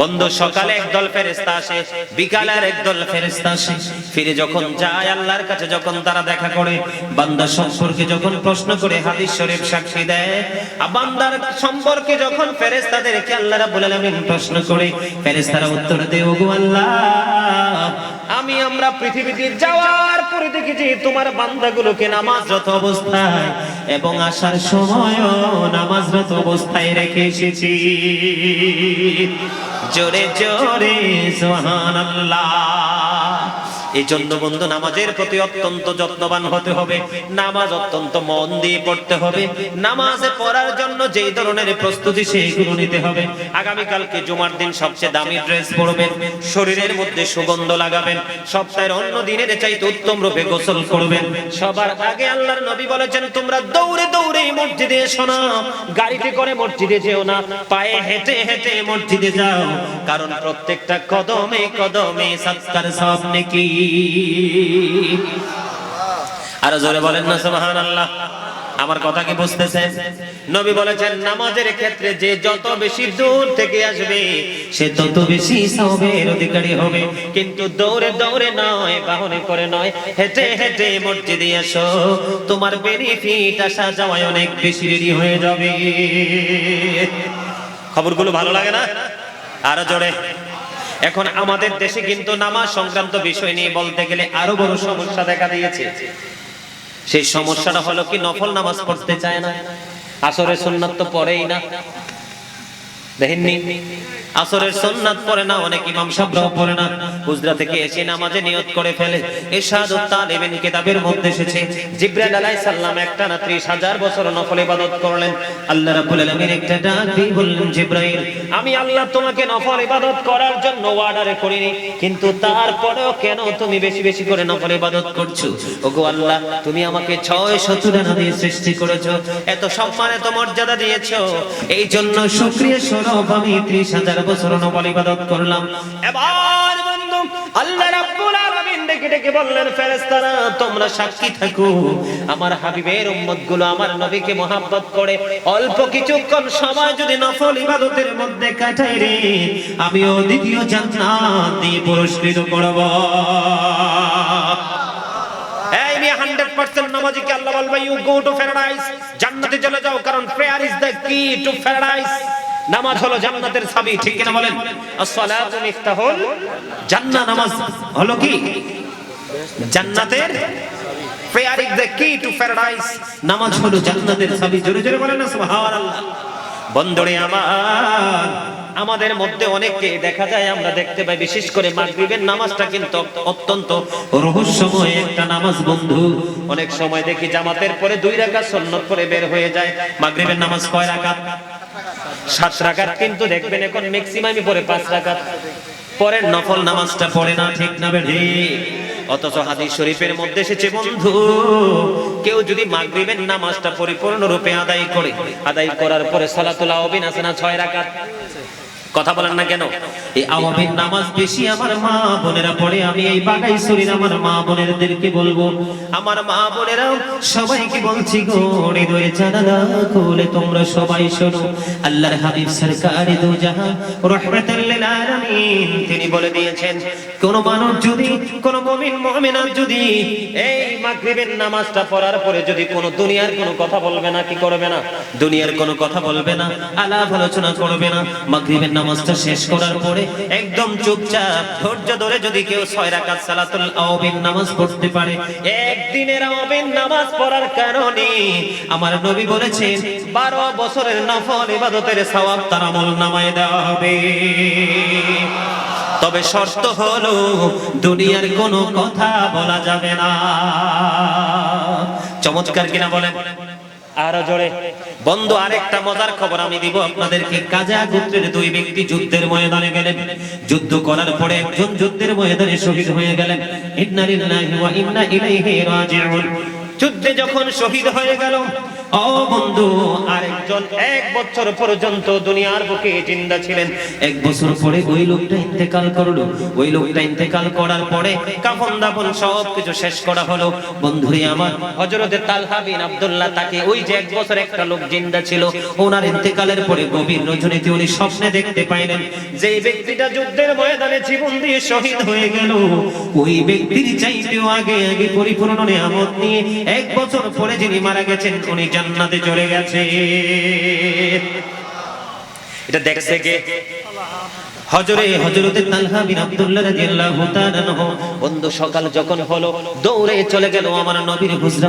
বন্ধু, সকালে একদল ফেরেস্তা আসে, বিকালের একদল ফেরেস্তা আসে। ফিরে যখন যায়, আল্লাহর কাছে যখন তারা দেখা করে, বান্দা সম্পর্কে যখন প্রশ্ন করে, হাদিস শরীফ সাক্ষী দেয়, আর বান্দার সম্পর্কে যখন ফেরেস্তাদেরকে আল্লাহ রাব্বুল আলামিন প্রশ্ন করে ফেরেস্তারা উত্তর দেয়, ওগো আল্লাহ, আমি আমরা পৃথিবীতে যাওয়ার পরে দেখেছি তোমার বান্দাগুলোকে নামাজরত অবস্থায় এবং আসার সময়ও নামাজরত অবস্থায় রেখে এসেছি। জোরে জোরে সুবহানাল্লাহ। এই জন্য বন্ধু নামাজের প্রতি অত্যন্ত যত্নবান হতে হবে। নামাজ অত্যন্ত মন দিয়ে পড়তে হবে। নামাজে পড়ার জন্য যেই ধরনের প্রস্তুতি সেইগুলো নিতে হবে। আগামীকালকে জুমার দিন সবচেয়ে দামি ড্রেস পরবেন, শরীরের মধ্যে সুগন্ধ লাগাবেন, সপ্তাহের অন্য দিনের চাইতে উত্তম রূপে গোসল করবেন। সবার আগে আল্লাহর নবী বলেছেন, তোমরা দৌড়ে দৌড়ে মসজিদে এসো না, গাড়িতে করে মসজিদে যেও না, পায়ে হেঁটে হেঁটে মসজিদে যাও। কারণ প্রত্যেকটা কদমে কদমে সৎকার সব নাকি আরও জোরে বলেন না, সুবহানাল্লাহ। আমার কথা কি বুঝতেছেন? নবী বলেছেন, নামাজের ক্ষেত্রে যে যত বেশি দূর থেকে আসবে, সে তত বেশি অধিকারী হবে। কিন্তু দৌড়ে দৌড়ে নয়, বাহনে করে নয়, হেঁটে হেঁটে মসজিদে তোমার বেনিফিট আসা যাওয়ায় অনেক বেশি রেডি হয়ে যাবে। খবরগুলো ভালো লাগে না? আরও জোরে। এখন আমাদের দেশে কিন্তু নামাজ সংক্রান্ত বিষয় নিয়ে বলতে গেলে আরও বড় সমস্যা দেখা দিয়েছে। সেই সমস্যাটা হলো কি, নফল নামাজ পড়তে চায় না। আসরে সুন্নাত তো পড়েই না। দেখেননি? আসরের সুন্নাত পড়ে না, অনেক ইমাম সাহেবরাও পড়ে না। হুজরা থেকে এসে নামাজে নিয়ত করে ফেলে। তালিবিন কিতাবের মধ্যে এসেছে, জিবরাইল আলাইহিস সালাম একটা না 30000 বছর নফল ইবাদত করলেন। আল্লাহ রাব্বুল আলামিন একটা ডাক দিয়ে বললেন, জিবরাইল, আমি আল্লাহ তোমাকে নফল ইবাদত করার জন্য করিনি, কিন্তু তারপরেও কেন তুমি বেশি বেশি করে নফল ইবাদত করছ? ওগো আল্লাহ, তুমি আমাকে 600 রানা দিয়ে সৃষ্টি করেছ, এত সম্মান, এত মর্যাদা দিয়েছ এই জন্য শুকরিয়া স্বরূপ আমি 30000 বছর নফল ইবাদত করলাম। এবার বন্ধু, আল্লাহ রাব্বুল আলামিন ডেকে ডেকে বললেন, ফেরেশতারা, তোমরা সাক্ষী থাকো। আমার হাবিবের উম্মতগুলো আমার নবীকে মহাব্বত করে। অল্প কিছুক্ষণ সময় যদি নফল ইবাদতের মধ্যে কাটাই রে, আমিও দ্বিতীয় জান্নাত দিয়ে পুরস্কৃত করব। এই মি 100% আল্লাহ বলবে ইউ গো টু প্যারাডাইস জান্নাতে চলে যাও, কারণ prayer is the key to paradise নামাজ হলো জান্নাতের চাবি ঠিক কিনা বলেন? আসসালাতু মিফতাহুল জান্নাত নামাজ হলো কি? জান্নাতের prayer is the key to paradise নামাজ হলো জান্নাতের চাবি জোরে জোরে বলেন সুবহানাল্লাহ। বন্ধুরে আমার, আমাদের মধ্যে অনেককে দেখা যায়, আমরা দেখতে পাই, বিশেষ করে মাগরিবের নামাজটা কিন্তু অত্যন্ত রহস্যময় একটা নামাজ, বন্ধু। অনেক সময় দেখি জামাতের পরে দুই রাকাত সুন্নত পরে বের হয়ে যায়। মাগরিবের নামাজ কয় রাকাত? সাত রাকাত কিন্তু দেখবেন এখন ম্যাক্সিমামই পরে পাঁচ রাকাত। পরে নফল নামাজটা পড়ে না, ঠিক না বেড়ে অথচ হাদিস শরীফের মধ্যে এসেছে, বন্ধু, কেউ যদি মাগরিবের নামাজটা পরিপূর্ণ রূপে আদায় করে, আদায় করার পরে সালাতুল আওবিন আছে না ছয় রাকাত? কথা বলেন না কেন? এই আওয়ামীর নামাজ বেশি আমার মা বোনেরা পড়ে, আমি এই বাগাই শরীর আমার মা বোনেরদেরকে বলব, আমার মা বোনেরা সবাইকে বলছি গো, হৃদয়ে জানালা খুলে তোমরা সবাই শোনো। আল্লাহর হাবিব সরকারি দু জাহান রহমাতুল লিল আলামিন, তিনি বলে দিয়েছেন, কোন মানুষ যদি, কোন মুমিন মুমিনা যদি এই মাগরিবের নামাজটা পড়ার পরে যদি কোন দুনিয়ার কোনো কথা বলবে না, কি করবে না? দুনিয়ার কোনো কথা বলবে না, আলাপ আলোচনা করবে না, মাগরিবের নামাজটা শেষ করার পরে একদম চুপচাপ, ধৈর্য ধরে যদি কেউ ছয় রাকাত সালাতুল আওবিন নামাজ পড়তে পারে, একদিনের আওবিন নামাজ পড়ার কারণে আমার নবী বলেছেন 12 বছরের নফল ইবাদতের সওয়াব তার আমল নামায় দেওয়া হবে। তবে শর্ত হলো, দুনিয়ার কোনো কথা বলা যাবে না। চমৎকার কিনা বলেন? আরও জোরে। বন্ধু, আরেকটা মজার খবর আমি দিব আপনাদেরকে। কাজা গোত্রের দুই ব্যক্তি যুদ্ধের ময়দানে গেলেন। যুদ্ধ করার পরে একজন যুদ্ধের ময়দানে শহীদ হয়ে গেলেন। ইন্না লিল্লাহি ওয়া ইন্না ইলাইহি রাজিউন। যুদ্ধে যখন শহীদ হয়ে গেল ওনার ইন্তেকালের পরে গভীর রজনীতে উনি স্বপ্নে দেখতে পাইলেন যে ব্যক্তিটা যুদ্ধের ময়দানে জীবন দিয়ে শহীদ হয়ে গেল। ওই ব্যক্তির চাইতেও আগে আগে পরিপূর্ণ নিয়ামত নিয়ে এক বছর পরে যিনি মারা গেছেন, উনি জান্নাতে চলে গেছে। এটা দেখছে কে হজরে হজরতে তালহা বিন আব্দুল্লাহ রাদিয়াল্লাহু তাআলা অন্ধ বন্ধু সকাল যখন হলো, দৌড়ে চলে গেল আমার নবীর হুজরা